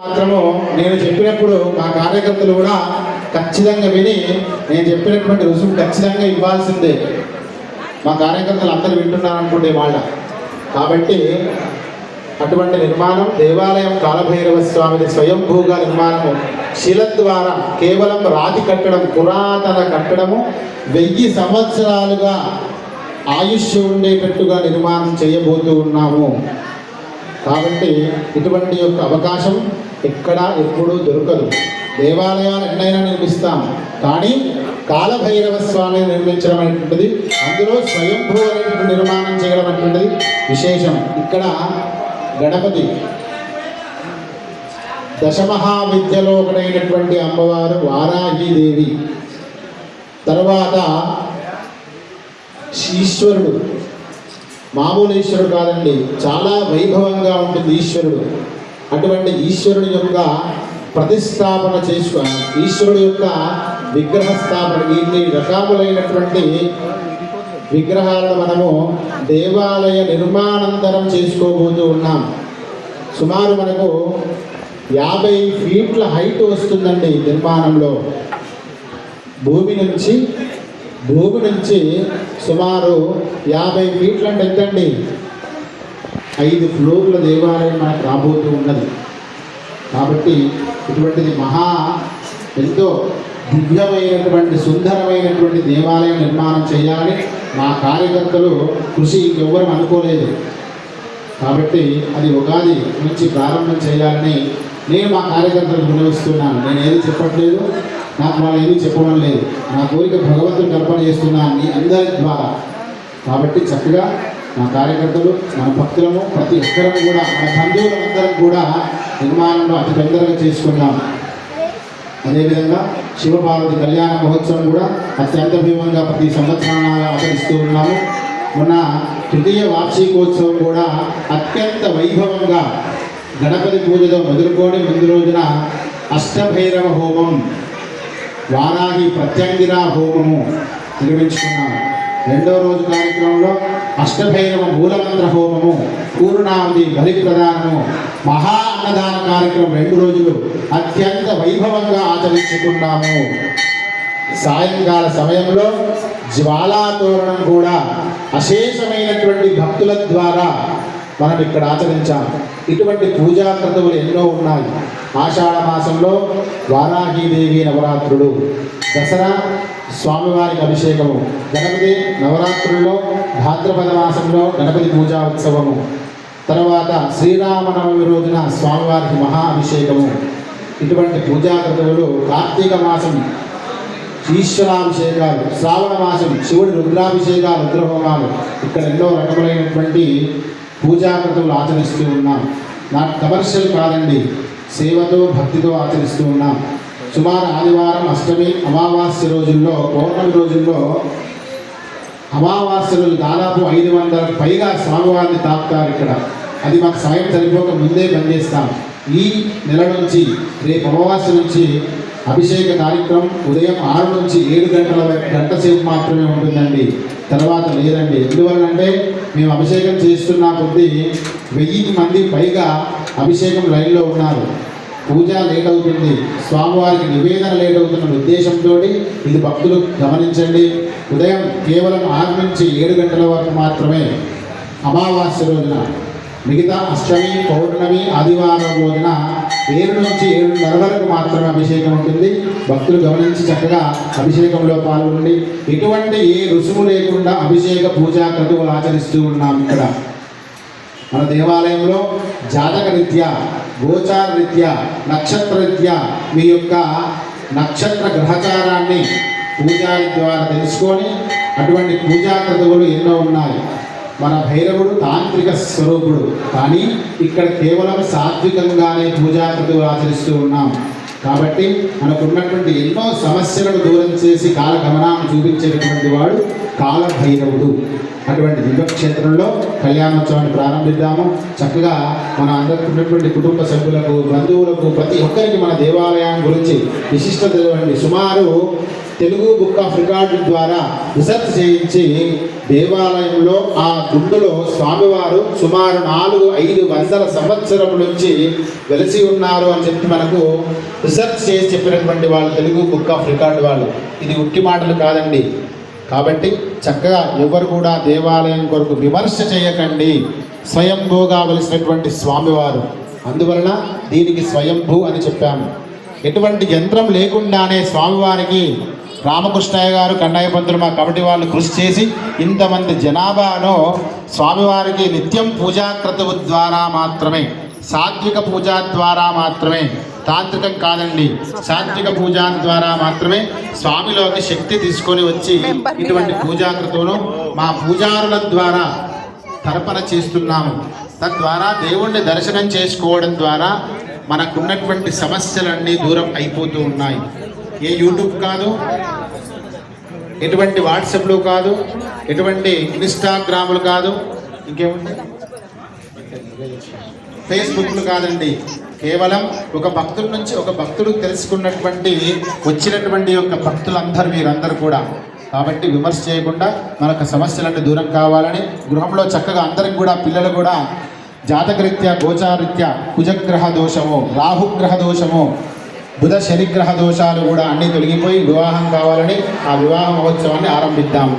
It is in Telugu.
మాత్రము నేను చెప్పినప్పుడు మా కార్యకర్తలు కూడా ఖచ్చితంగా విని నేను చెప్పినటువంటి రుసుము ఖచ్చితంగా ఇవ్వాల్సిందే. మా కార్యకర్తలు అందరు వింటున్నారు అనుకుంటే వాళ్ళ. కాబట్టి అటువంటి నిర్మాణం దేవాలయం కాలభైరవ స్వామిని స్వయంభూగా నిర్మాణము. శిల ద్వారా కేవలం రాతి కట్టడం పురాతన కట్టడము వెయ్యి సంవత్సరాలుగా ఆయుష్ ఉండేటట్టుగా నిర్మాణం చేయబోతూ ఉన్నాము. కాబట్టి ఇటువంటి యొక్క అవకాశం ఎక్కడా ఎప్పుడూ దొరకదు. దేవాలయాలు ఎన్నైనా నిర్మిస్తాం. కానీ కాలభైరవ స్వామిని నిర్మించడం అనేటువంటిది అందులో స్వయంభూ అనేటువంటి నిర్మాణం చేయడం అనేటువంటిది విశేషం. ఇక్కడ గణపతి దశమహావిద్యలో ఒకటైనటువంటి అమ్మవారు వారాహీదేవి. తర్వాత ఈశ్వరుడు. మామూలు ఈశ్వరుడు కాదండి. చాలా వైభవంగా ఉంటుంది ఈశ్వరుడు. అటువంటి ఈశ్వరుడు యొక్క ప్రతిష్టాపన చేసుకు ఈశ్వరుడు యొక్క విగ్రహ స్థాపన ఇన్ని రకాములైనటువంటి విగ్రహాలను మనము దేవాలయ నిర్మాణాంతరం చేసుకోబోతూ ఉన్నాం. సుమారు మనకు యాభై ఫీట్ల హైట్ వస్తుందండి నిర్మాణంలో. భూమి నుంచి భూమి నుంచి సుమారు యాభై ఫీట్ల అంటే ఎంతండి ఐదు ఫ్లోర్ల దేవాలయం మనకు రాబోతూ ఉన్నది. కాబట్టి ఇటువంటిది మహా ఎంతో దివ్యమైనటువంటి సుందరమైనటువంటి దేవాలయం నిర్మాణం చేయాలని మా కార్యకర్తలు కృషి ఎవ్వరూ అనుకోలేదు. కాబట్టి అది ఉగాది నుంచి ప్రారంభం చేయాలని నేను మా కార్యకర్తలకు వినిపిస్తున్నాను నేను ఏది చెప్పట్లేదు. నాకు వాళ్ళు ఏమీ చెప్పడం లేదు. నా కోరిక భగవంతుడు కల్పన చేస్తున్నా మీ అందరి ద్వారా. కాబట్టి చక్కగా మా కార్యకర్తలు మన భక్తులము ప్రతి ఒక్కరం కూడా మన బంధువులందరం కూడా నిర్మాణంలో అతి తొందరగా చేసుకున్నాం. అదేవిధంగా శివపార్వతి కళ్యాణ మహోత్సవం కూడా అత్యంత భీమంగా ప్రతి సంవత్సరం ఆచరిస్తూ ఉన్నాము. మొన్న తృతీయ వార్షికోత్సవం కూడా అత్యంత వైభవంగా గణపతి పూజతో మొదలుకొని ముందు రోజున అష్టభైరవ హోమం వారాహి ప్రత్యంగిర హోమము నిర్వహించుకున్నాము రెండో రోజు కార్యక్రమంలో అష్టభైరవ మూలమంత్ర హోమము పూర్ణావతి బలి ప్రదానము మహా అన్నదాన కార్యక్రమం రెండు రోజులు అత్యంత వైభవంగా ఆచరించుకున్నాము. సాయంకాల సమయంలో జ్వాలాతోరణం కూడా అశేషమైనటువంటి భక్తుల ద్వారా మనం ఇక్కడ ఆచరించాం. ఇటువంటి పూజా క్రతువులు ఎన్నో ఉన్నాయి. ఆషాఢ మాసంలో వారాహీదేవి నవరాత్రులు దసరా స్వామివారికి అభిషేకము గణపతి నవరాత్రుల్లో భాద్రపద మాసంలో గణపతి పూజా ఉత్సవము తర్వాత శ్రీరామనవమి రోజున స్వామివారికి మహా అభిషేకము. ఇటువంటి పూజా క్రతువులు కార్తీక మాసం ఈశ్వరాభిషేకాలు శ్రావణ మాసం శివుడి రుద్రాభిషేకాలు రుద్రహోమాలు ఇక్కడ ఎన్నో రకములైనటువంటి పూజాకృతులు ఆచరిస్తూ ఉన్నాం. నాకు కమర్షియల్ కాదండి. సేవతో భక్తితో ఆచరిస్తూ ఉన్నాం. సుమారు ఆదివారం అష్టమి అమావాస్య రోజుల్లో పౌర్ణమి రోజుల్లో అమావాస్య రోజు దాదాపు ఐదు వందలకు పైగా స్వామివారిని తాపుతారు ఇక్కడ. అది మాకు సమయం సరిపోక ముందే పనిచేస్తాం. ఈ నెల నుంచి రేపు అమావాస్య నుంచి అభిషేక కార్యక్రమం ఉదయం ఆరు నుంచి ఏడు గంటల గంట సేపు మాత్రమే ఉంటుందండి. తర్వాత లేదండి. ఎందువల్లంటే మేము అభిషేకం చేస్తున్న కొద్దీ వెయ్యి మంది పైగా అభిషేకం లైన్లో ఉన్నారు. పూజ లేట్ అవుతుంది స్వామివారికి నివేదన లేట్ అవుతున్న ఉద్దేశంతో ఇది భక్తులు గమనించండి. ఉదయం కేవలం ఆరు నుంచి ఏడు గంటల వరకు మాత్రమే అమావాస్య రోజున మిగతా అష్టమి పౌర్ణమి ఆదివారం రోజున ఏడు నుంచి ఏడున్నర వరకు మాత్రమే అభిషేకం ఉంటుంది. భక్తులు గమనించి చక్కగా అభిషేకంలో పాల్గొండి ఎటువంటి ఏ రుసుము లేకుండా అభిషేక పూజా క్రతువులు ఆచరిస్తూ ఉన్నాం ఇక్కడ. మన దేవాలయంలో జాతక రీత్యా గోచార రీత్యా నక్షత్ర రీత్యా మీ యొక్క నక్షత్ర గ్రహచారాన్ని పూజారి ద్వారా తెలుసుకొని అటువంటి పూజా క్రతువులు ఎన్నో ఉన్నాయి. మన భైరవుడు తాంత్రిక స్వరూపుడు. కానీ ఇక్కడ కేవలం సాత్వికంగానే పూజా ఆచరిస్తూ ఉన్నాం. కాబట్టి మనకున్నటువంటి ఎన్నో సమస్యలను దూరం చేసి కాలగమనాన్ని చూపించేటటువంటి వాడు కాలభైరవుడు. అటువంటి దివ్యక్షేత్రంలో కళ్యాణోత్సవాన్ని ప్రారంభిద్దాము. చక్కగా మన అందరికి ఉన్నటువంటి కుటుంబ సభ్యులకు బంధువులకు ప్రతి ఒక్కరికి మన దేవాలయం గురించి విశిష్టత తెలియండి సుమారు తెలుగు బుక్ ఆఫ్ రికార్డు ద్వారా రీసెర్చ్ చేయించి దేవాలయంలో ఆ గుండులో స్వామివారు సుమారు నాలుగు ఐదు వందల సంవత్సరం నుంచి వెలిసి ఉన్నారు అని చెప్పి మనకు రీసెర్చ్ చేసి చెప్పినటువంటి వాళ్ళు తెలుగు బుక్ ఆఫ్ రికార్డు వాళ్ళు. ఇది ఉట్టి మాటలు కాదండి. కాబట్టి చక్కగా ఎవరు కూడా దేవాలయం కొరకు విమర్శ చేయకండి. స్వయంభూగా వెలిసినటువంటి స్వామివారు. అందువలన దీనికి స్వయంభూ అని చెప్పాము. ఎటువంటి యంత్రం లేకుండానే స్వామివారికి రామకృష్ణయ్య గారు కన్నయ్య పంతులు మా కమిటీ వాళ్ళు కృషి చేసి ఇంతమంది జనాభాలో స్వామివారికి నిత్యం పూజాక్రతువు ద్వారా మాత్రమే సాత్విక పూజ ద్వారా మాత్రమే తాంత్రికం కాదండి సాత్విక పూజ ద్వారా మాత్రమే స్వామిలోకి శక్తి తీసుకొని వచ్చి ఇటువంటి పూజాకృతులను మా పూజారుల ద్వారా తర్పణ చేస్తున్నాము. తద్వారా దేవుణ్ణి దర్శనం చేసుకోవడం ద్వారా మనకున్నటువంటి సమస్యలన్నీ దూరం అయిపోతూ ఉన్నాయి. ఏ యూట్యూబ్ కాదు ఎటువంటి వాట్సాప్లు కాదు ఎటువంటి ఇన్స్టాగ్రాములు కాదు ఇంకేముంది ఫేస్బుక్లు కాదండి. కేవలం ఒక భక్తుల నుంచి ఒక భక్తుడు తెలుసుకున్నటువంటి వచ్చినటువంటి యొక్క భక్తులందరూ వీరందరూ కూడా. కాబట్టి విమర్శ చేయకుండా మనకు సమస్యలన్నీ దూరం కావాలని గృహంలో చక్కగా అందరికి కూడా పిల్లలు కూడా జాతకరీత్యా గోచారీత్యా కుజగ్రహ దోషము రాహుగ్రహ దోషము బుధ శనిగ్రహ దోషాలు కూడా అన్నీ తొలగిపోయి వివాహం కావాలని ఆ వివాహ మహోత్సవాన్ని ఆరంభిద్దాము